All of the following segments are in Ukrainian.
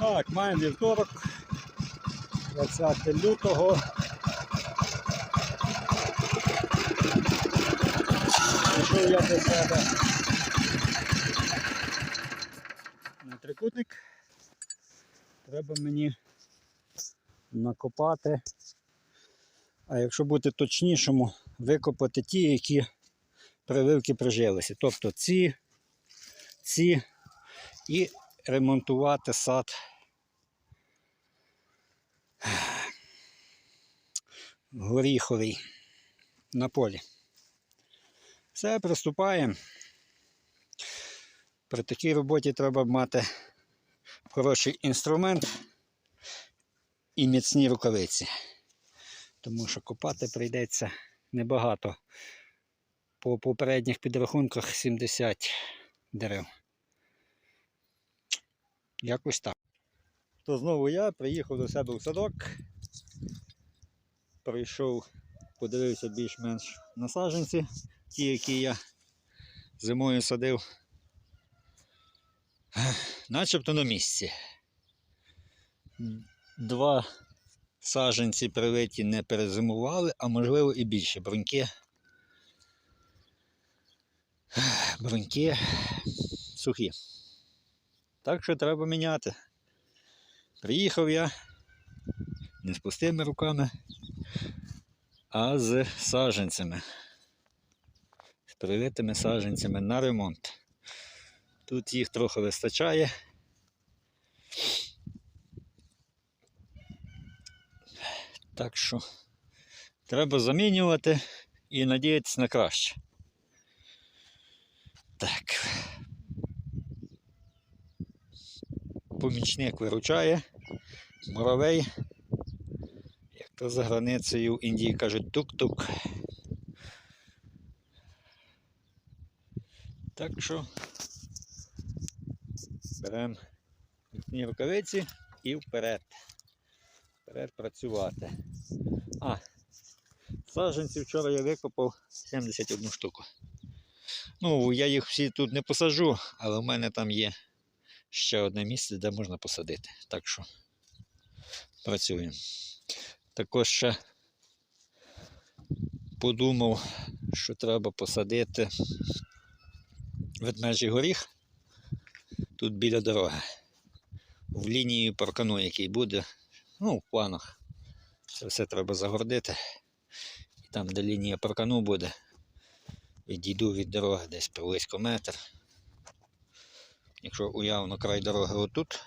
Так, маємо вівторок, 20 лютого. Пішов я до себе на трикутник. Треба мені накопати. А якщо бути точнішому, викопати ті, які прививки прижилися. Тобто ці, ці і ремонтувати сад. Горіховий на полі. Все, приступаємо. При такій роботі треба мати хороший інструмент і міцні рукавиці. Тому що копати прийдеться небагато. По попередніх підрахунках 70 дерев. Якось так. То знову я приїхав до себе в садок. Прийшов, подивився більш-менш на саджанці, ті, які я зимою садив. Начебто на місці. Два саджанці привиті не перезимували, а можливо і більше бруньки. Бруньки сухі. Так що треба міняти. Приїхав я не з пустими руками, а з саджанцями. З привитими саджанцями на ремонт. Тут їх трохи вистачає. Так що треба замінювати і надіятися на краще. Так. Помічник виручає, муравей. То за границею Індії кажуть тук-тук. Так що беремо рукавиці і вперед. Вперед працювати. А, саджанці вчора я викопав 71 штуку. Ну, я їх всі тут не посаджу, але в мене там є ще одне місце, де можна посадити. Так що працюємо. Також ще подумав, що треба посадити ведмежий горіх тут біля дороги. В лінії паркану, який буде, ну, в планах. Це все треба загордити. І там, де лінія паркану буде, відійду від дороги десь приблизько метр. Якщо уявно край дороги отут,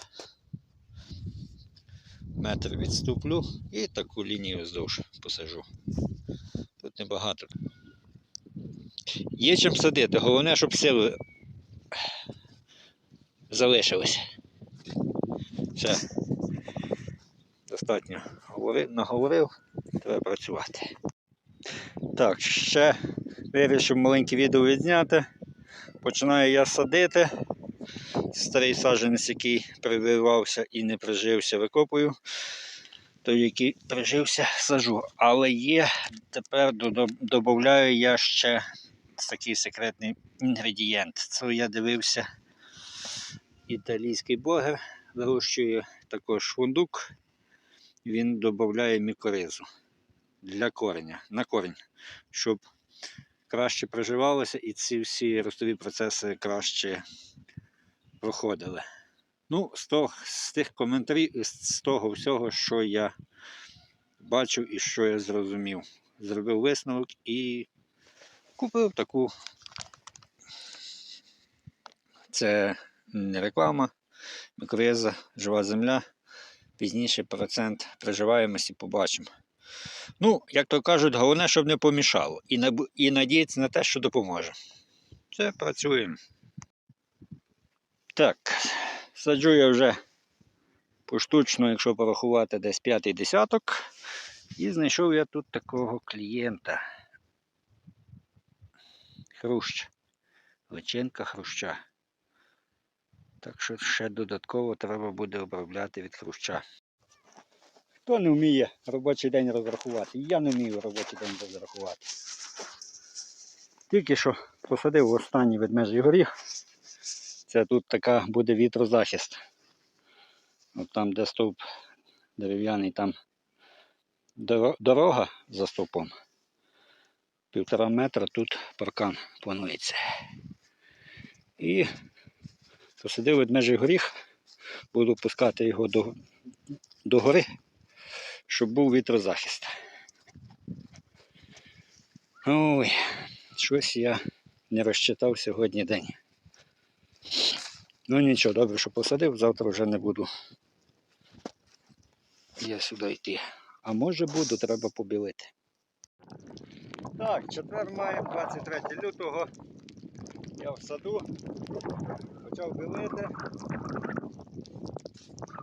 метр відступлю і таку лінію вздовж посажу. Тут небагато. Є чим садити, головне, щоб сили залишились. Все. Достатньо говорив, наговорив, треба працювати. Так, ще вирішив маленьке відео відзняти. Починаю я садити. Старий саджанець, який прививався і не прижився, викопую. Той, який прижився, сажу. Але є, тепер додаю я ще такий секретний інгредієнт. Це я дивився італійський богер, вирощує також фундук. Він додає мікоризу для кореня, на корінь, щоб краще приживалося і ці всі ростові процеси краще проходили. Ну, з, того, з тих коментарів, з того всього, що я бачив і що я зрозумів. Зробив висновок і купив таку. Це не реклама, мікрориза, жива земля. Пізніше процент приживаємості побачимо. Ну, як то кажуть, головне, щоб не помішало. І, і надіятися на те, що допоможе. Все, працюємо. Так, саджу я вже поштучно, якщо порахувати, десь п'ятий десяток. І знайшов я тут такого клієнта. Хрущ. Личинка хруща. Так що ще додатково треба буде обробляти від хруща. Хто не вміє робочий день розрахувати? Я не вмію робочий день розрахувати. Тільки що посадив останній ведмежий горіх. Це тут така буде вітрозахист. От там, де стовп дерев'яний, там дорога за стовпом. Півтора метра тут паркан планується. І посадив ведмежий горіх, буду пускати його до, до гори, щоб був вітрозахист. Ой, щось я не розчитав сьогодні день. Ну нічого, добре, що посадив, завтра вже не буду я сюди йти. А може буду, треба побілити. Так, четвер маємо 23 лютого. Я в саду. Почав білити.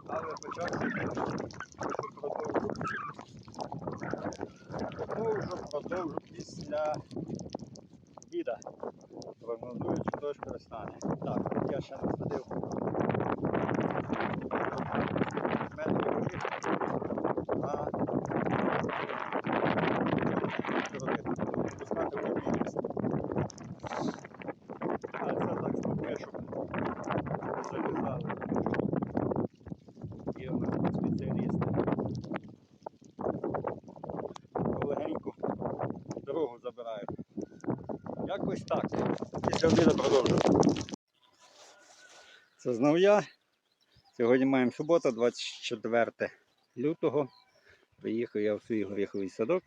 Але почав продовжу. Продовжу, продовжу після обіда. Прогнозують, що дощ перестане. Так, от я ще насадив. метрів горіх. А пускати в обійність. А це так спокійно, щоб залізали. Є у нас тут спеціалісти. Легенько дорогу забирають. Якось так. Після обіду продовжую. Це знов я. Сьогодні маємо субота, 24 лютого. Приїхав я в свій горіховий садок.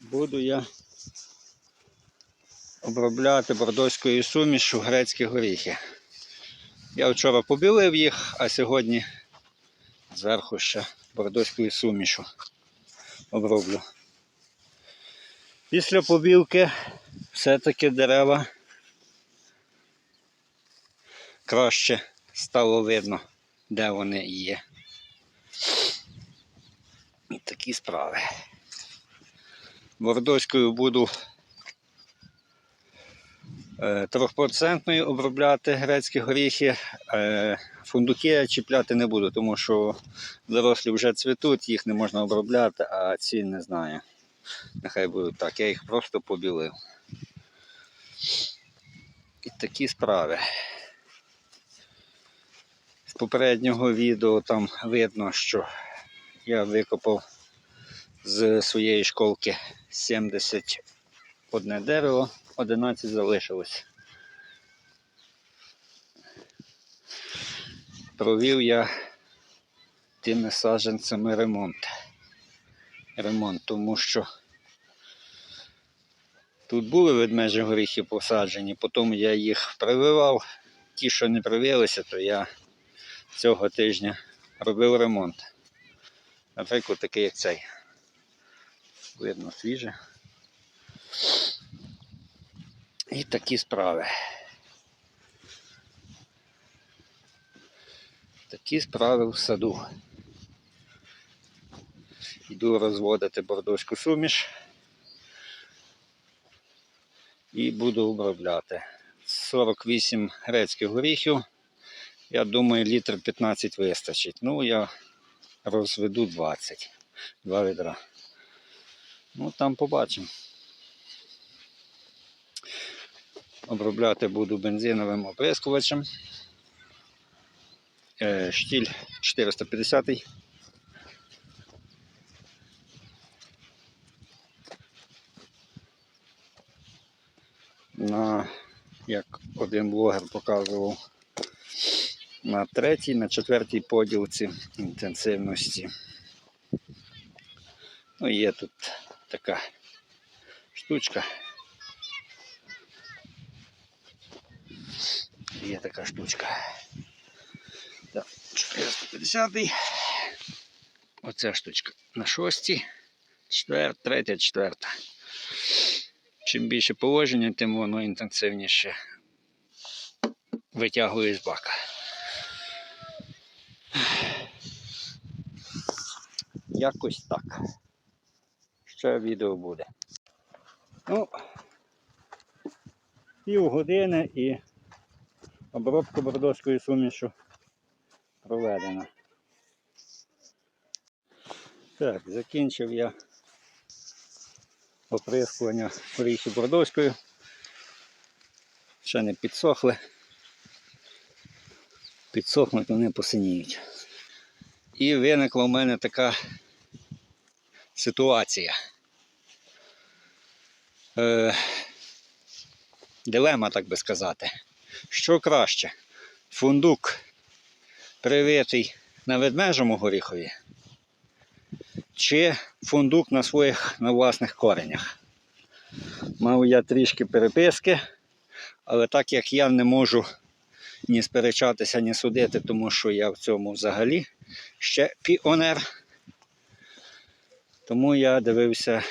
Буду я обробляти бордоською сумішю грецькі горіхи. Я вчора побілив їх, а сьогодні зверху ще бордоською сумішу оброблю. Після побілки все-таки дерева краще стало видно, де вони є. І такі справи. Бордоською буду е, трьохпроцентною обробляти грецькі горіхи. Е, Фундуки я чіпляти не буду, тому що дорослі вже цвітуть, їх не можна обробляти, а ці не знаю. Нехай будуть так, я їх просто побілив. І такі справи. З попереднього відео там видно, що я викопав з своєї школки 71 дерево, 11 залишилось. Провів я тими саджанцями ремонт. Ремонт, тому що тут були ведмежі горіхи посаджені, потім я їх прививав. Ті, що не привилися, то я цього тижня робив ремонт. Наприклад, такий як цей. Видно свіже. І такі справи. Такі справи в саду. Йду розводити бордоську суміш і буду обробляти. 48 грецьких горіхів. Я думаю, літр 15 вистачить. Ну, я розведу 20. Два відра. Ну, там побачимо. Обробляти буду бензиновим оприскувачем. Е, Штіль 450. На, як один блогер показував, на третій, на четвертій поділці інтенсивності. Ну, є тут така штучка. Є така штучка. Так, 450. Оця штучка на шостій, четвер, третя, четверта. Чим більше положення, тим воно інтенсивніше витягує з бака. Якось так. Ще відео буде. Ну, пів години і обробка бордоською сумішу проведена. Так, закінчив я оприскування горіхи бордоською. Ще не підсохли. підсохнуть, вони посиніють. І виникла в мене така ситуація. Е, дилема, так би сказати. Що краще? Фундук привитий на ведмежому горіхові, чи фундук на своїх на власних коренях. Мав я трішки переписки, але так як я не можу ні сперечатися, ні судити, тому що я в цьому взагалі ще піонер. Тому я дивився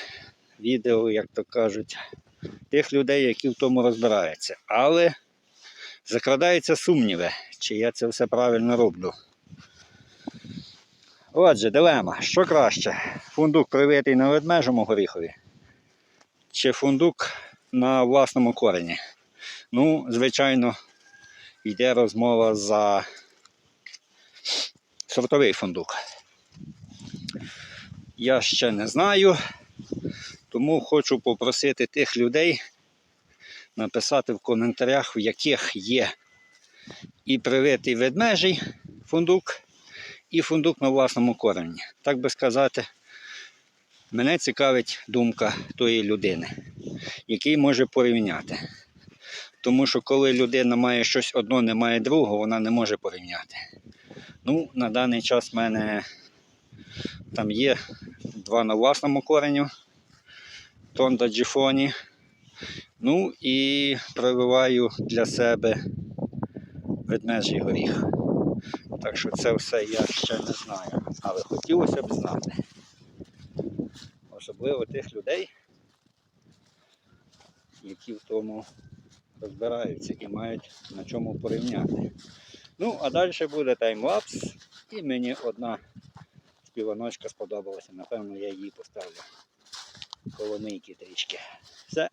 відео, як то кажуть, тих людей, які в тому розбираються. Але закрадаються сумніви, чи я це все правильно роблю. Отже, дилема. Що краще? Фундук привитий на ведмежому горіхові? Чи фундук на власному корені? Ну, звичайно, йде розмова за сортовий фундук. Я ще не знаю, тому хочу попросити тих людей написати в коментарях, в яких є і привитий ведмежий фундук, і фундук на власному корені. Так би сказати, мене цікавить думка тої людини, який може порівняти. Тому що коли людина має щось одно, не має другого, вона не може порівняти. Ну, на даний час в мене там є два на власному кореню, тонда джіфоні. Ну і прививаю для себе ведмежий горіх. Так що це все я ще не знаю. Але хотілося б знати. Особливо тих людей, які в тому розбираються і мають на чому порівняти. Ну, а далі буде таймлапс, і мені одна співаночка сподобалася. Напевно, я її поставлю коло нийки трішки. Все,